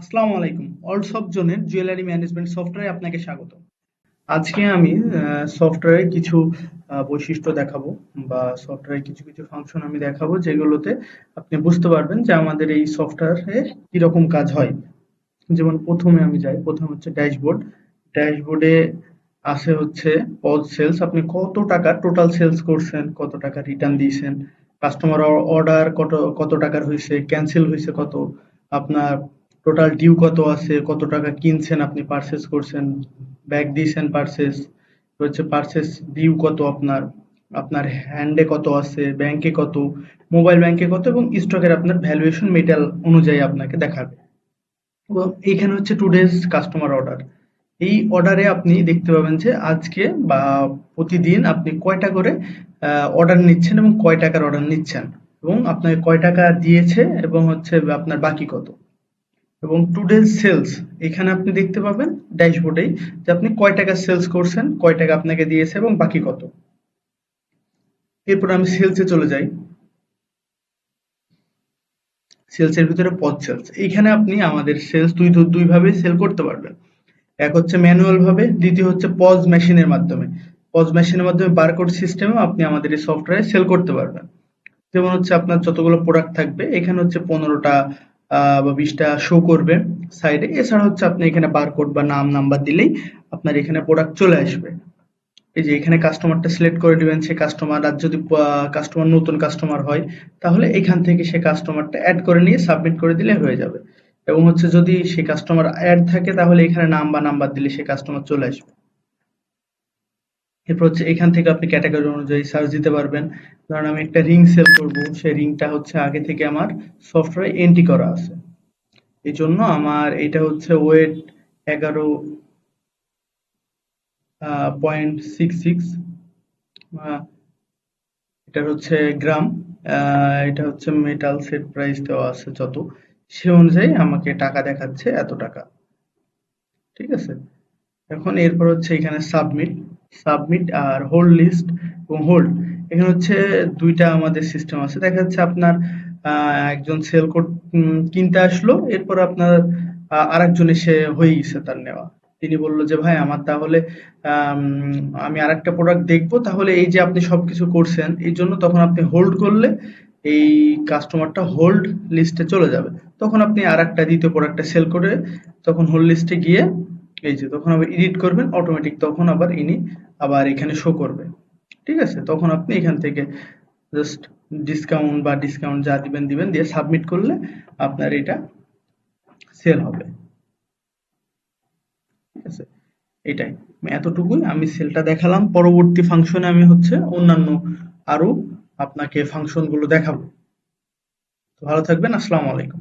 আসসালামু আলাইকুম। অলসফট জোনের জুয়েলারি ম্যানেজমেন্ট সফটওয়্যারে আপনাকে স্বাগত। আজকে আমি সফটওয়্যারের কিছু বৈশিষ্ট্য দেখাবো বা সফটওয়্যারের কিছু কিছু ফাংশন আমি দেখাবো যেগুলোতে আপনি বুঝতে পারবেন যে আমাদের এই সফটওয়্যারে কীরকম কাজ হয়। যেমন প্রথমে আমি যাই, প্রথমে হচ্ছে ড্যাশবোর্ড ড্যাশবোর্ডে আছে হচ্ছে পজ সেলস আপনি কত টাকা টোটাল সেলস করছেন, কত টাকা রিটার্ন দিয়েছেন কাস্টমার অর্ডার কত কত টাকার হয়েছে ক্যান্সেল হয়েছে কত, আপনার টোটাল ডিউ কত আছে? কত টাকা কিনছেন আপনি? পারচেস করছেন? ব্যাগ দিয়েছেন পারচেস হচ্ছে পারচেস ডিউ কত আপনার? আপনার হ্যান্ডে কত আছে? ব্যাংকে কত? মোবাইল ব্যাংকে কত? এবং স্টকের আপনার ভ্যালুয়েশন মেটাল অনুযায়ী আপনাকে দেখাবে। এবং এইখানে হচ্ছে টুডেজ কাস্টমার অর্ডার এই অর্ডারে আপনি দেখতে পাবেন যে আজকে বা প্রতিদিন আপনি কয়টা করে অর্ডার নিচ্ছেন এবং কয় টাকার অর্ডার নিচ্ছেন? এবং আপনাকে কয় টাকা দিয়েছে এবং হচ্ছে আপনার বাকি কত? এবং টুডেজ সেলস এখানে আপনি দেখতে পাবেন ড্যাশবোর্ডেই যে আপনি কয় টাকা সেলস করছেন, কয় টাকা আপনাকে দিয়েছে এবং বাকি কত। এরপর আমি সেলসে চলে যাই। সেলসের ভিতরে পদ সেলস এইখানে আপনি আমাদের সেলস দুই দুই ভাবে সেল করতে পারবেন। এক হচ্ছে ম্যানুয়াল ভাবে, দ্বিতীয় হচ্ছে পজ মেশিনের মাধ্যমে। পজ মেশিনের মাধ্যমে বারকোড সিস্টেমে আপনি আমাদের এই সফটওয়্যারে সেল করতে পারবেন। যেমন হচ্ছে আপনার যতগুলো প্রোডাক্ট থাকবে, এখানে হচ্ছে পনেরোটা বা বিশটা শো করবে সাইডে এছাড়া হচ্ছে আপনি এখানে বারকোড বা নাম নাম্বার দিলেই আপনার এখানে প্রোডাক্ট চলে আসবে। এই যে এখানে কাস্টমারটা সিলেক্ট করে দিবেন সে কাস্টমার আর যদি কাস্টমার নতুন কাস্টমার হয়, তাহলে এখান থেকে সে কাস্টমারটা অ্যাড করে নিয়ে সাবমিট করে দিলে হয়ে যাবে। এবং হচ্ছে যদি সে কাস্টমার অ্যাড থাকে, তাহলে এখানে নাম বা নাম্বার দিলে সে কাস্টমার চলে আসবে। এরপর হচ্ছে এখান থেকে আপনি ক্যাটাগরি অনুযায়ী সার্চ দিতে পারবেন। ধরেন আমি একটা রিং সেল করব, সেই রিংটা হচ্ছে আগে থেকে আমার সফটওয়্যারে এন্ট্রি করা আছে। এই জন্য আমার এটা হচ্ছে ওয়েট এগারো পয়েন্ট সিক্স সিক্স এটা হচ্ছে গ্রাম এটা হচ্ছে মেটাল সেট প্রাইস দেওয়া আছে যত। সে অনুযায়ী আমাকে টাকা দেখাচ্ছে এত টাকা। ঠিক আছে? এখন এরপর হচ্ছে এখানে সাবমিট সাবমিট আর হোল্ড লিস্ট এবং হোল্ড এখানে হচ্ছে দুইটা আমাদের সিস্টেম আছে। দেখা যাচ্ছে আপনার একজন সেল কোড কিনতে আসলো, এরপর আপনার আরেকজন এসে হয়ে গেছে তার নেওয়া। তিনি বলল যে, ভাই, আমার তাহলে, আমি আরেকটা প্রোডাক্ট দেখব। তাহলে এই যে আপনি সবকিছু করছেন, এই জন্য তখন আপনি হোল্ড করলে এই কাস্টমারটা হোল্ড লিস্টে চলে যাবে। তখন আপনি আর একটা দ্বিতীয় প্রোডাক্টটা সেল করে তখন হোল্ড লিস্টে গিয়ে এই যে তখন আবার এডিট করবেন অটোমেটিক তখন আবার ইনি আবার এখানে শো করবে। ঠিক আছে? তখন আপনি এখান থেকে জাস্ট ডিসকাউন্ট বা ডিসকাউন্ট যা দিবেন দিবেন, দিয়ে সাবমিট করলে আপনার এটা সেল হবে। ঠিক আছে? এটাই। এতটুকুই আমি সেলটা দেখালাম। পরবর্তী ফাংশনে আমি হচ্ছে অন্যান্য আরও আপনাকে ফাংশনগুলো দেখাবো। ভালো থাকবেন। আসসালামু আলাইকুম।